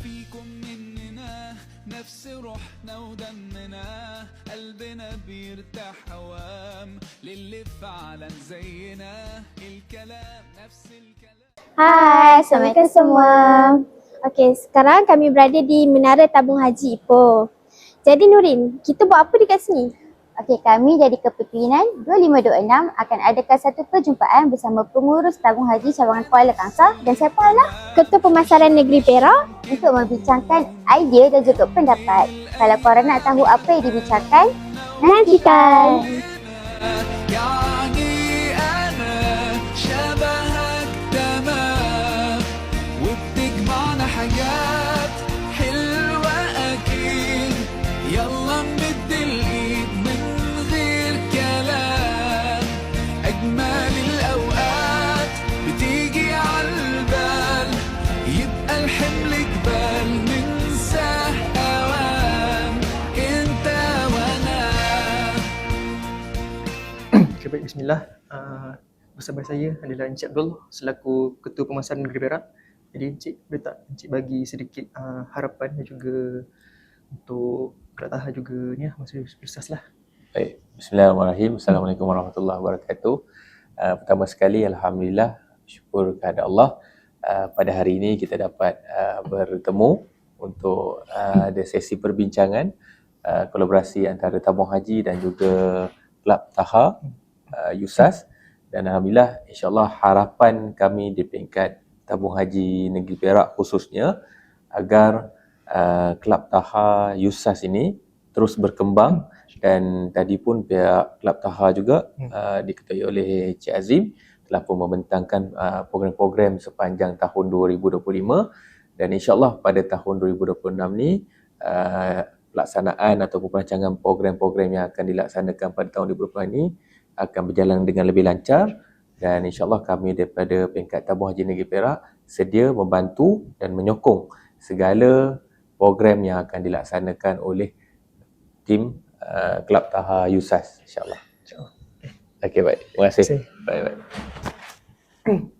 فيكم مننا نفس روحنا ودمنا قلبنا بيرتاح هوام للي فعلا زينا الكلام نفس الكلام Hai, Assalamualaikum semua. Okey, sekarang kami berada di Menara Tabung Haji Ipoh. Jadi Nurin, kita buat apa dekat sini? Okey, kami dari kepimpinan 2526 akan adakan satu perjumpaan bersama pengurus tanggung haji cabangan Kuala Kangsar dan siapa lah? Ketua Pemasaran Negeri Perak untuk membincangkan idea dan juga pendapat. Kalau korang nak tahu apa yang dibincangkan, nantikan. nantikan. Baik, bismillah. Uh, bersama saya adalah Encik Abdul selaku Ketua Pemasaran Negeri Perak. Jadi Encik boleh tak Encik bagi sedikit uh, harapan dan juga untuk Kelab Taha juga ni lah, masa Ustaz lah. Baik, Bismillahirrahmanirrahim. Assalamualaikum warahmatullahi wabarakatuh. Uh, pertama sekali, Alhamdulillah, syukur kepada Allah. Uh, pada hari ini kita dapat uh, bertemu untuk uh, ada sesi perbincangan uh, kolaborasi antara Tabung Haji dan juga Kelab Taha, uh, USAS. Dan Alhamdulillah, insyaAllah harapan kami di peringkat Tabung Haji Negeri Perak khususnya agar uh, Kelab Taha USAS ini terus berkembang. Dan tadi pun pihak Kelab Taha juga uh, diketuai oleh Cik Azim telah pun membentangkan uh, program-program sepanjang tahun 2025 dan insyaAllah pada tahun 2026 ni uh, pelaksanaan ataupun perancangan program-program yang akan dilaksanakan pada tahun 2020 ini akan berjalan dengan lebih lancar dan insyaAllah kami daripada peringkat Tabung Haji Negeri Perak sedia membantu dan menyokong segala program yang akan dilaksanakan oleh tim uh, Kelab Taha USAS insyaAllah. Okey baik. Terima kasih. Terima kasih. Baik baik.